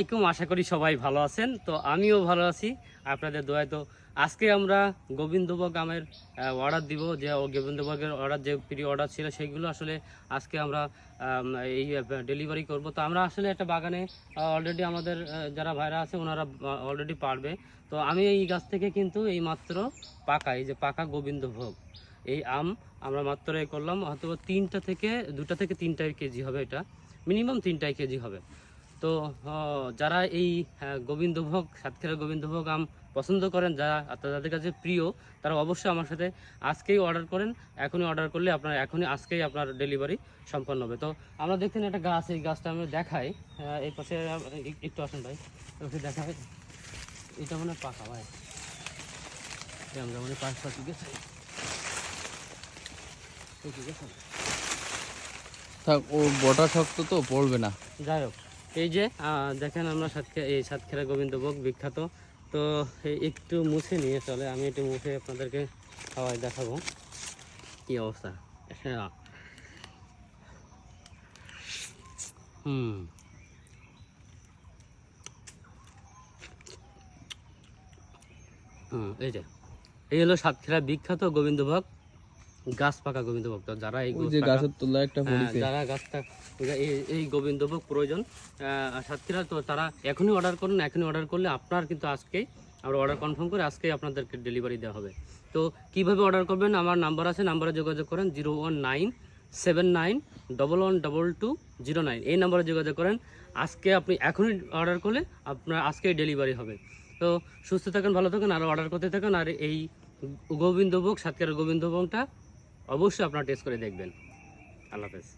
আসসালামাইকুম আশা করি সবাই ভালো আছেন। তো আমিও ভালো আছি। আপনাদের দোয়ায় তো আজকে আমরা গোবিন্দভোগ আমের অর্ডার দিব। যে গোবিন্দভোগের অর্ডার যে প্রি অর্ডার ছিল সেইগুলো আসলে আজকে আমরা এই ডেলিভারি করব। তো আমরা আসলে একটা বাগানে অলরেডি আমাদের যারা ভাইরা আছে, ওনারা অলরেডি পারবে। তো আমি এই গাছ থেকে কিন্তু এই মাত্র পাকা, এই যে পাকা গোবিন্দভোগ, এই আম আমরা মাত্র এ করলাম। হয়তো তিনটা থেকে, দুটা থেকে তিনটাই কেজি হবে এটা। মিনিমাম তিনটাই কেজি হবে। তো যারা এই আহ, গোবিন্দভোগ সাতক্ষীরা গোবিন্দভোগ আম পছন্দ করেন যারা যাদের কাছে প্রিয় তারা অবশ্যই আমার সাথে আজকেই অর্ডার করেন। এখনই অর্ডার করলে আপনার এখনই আজকেই আপনার ডেলিভারি সম্পন্ন হবে। তো আমরা দেখছেন একটা গাছ এই গাছটা আমি দেখাই। আহ, এই পাশে একটু আসেন ভাই। দেখাই এটা মানে পাকা ভাই। আমরা মানে পাশ পাশে গেছে থাক ও বটা শক্ত তো পড়বে না। যাই হোক। এই যে দেখেন আমরা সাতক্ষীরা এই সাতক্ষীরা গোবিন্দভোগ বিখ্যাত। তো একটু মুছে নিয়ে চলে, আমি একটু মুছে আপনাদেরকে খাওয়াই দেখাবো। কি অবস্থা? হ্যাঁ হুম। হুম, এই যে, এই হলো সাতক্ষীরা বিখ্যাত গোবিন্দভোগ। গাছ পাকা গোবিন্দভোগ তো যারা এই যে গাছের তলা একটা হ্যাঁ, যারা গাছটা এই- এই গোবিন্দভোগ প্রয়োজন সাতক্ষীরা তো তারা এখনই অর্ডার করুন এখনই অর্ডার করলে আপনার কিন্তু আজকেই আমরা অর্ডার কনফার্ম করে আজকেই আপনাদেরকে ডেলিভারি দেওয়া হবে। তো কীভাবে অর্ডার করবেন? আমার নাম্বার আছে নাম্বারে যোগাযোগ করেন zero one nine seven nine double one double two zero nine এই নাম্বারে যোগাযোগ করেন আজকে আপনি এখনই অর্ডার করলে আপনার আজকেই ডেলিভারি হবে। তো সুস্থ থাকেন ভালো থাকেন আর অর্ডার করতে থাকেন আর এই গোবিন্দভোগ সাতক্ষীরা গোবিন্দভোগটা অবশ্যই আপনারা টেস্ট করে দেখবেন। আল্লাহ হাফেজ।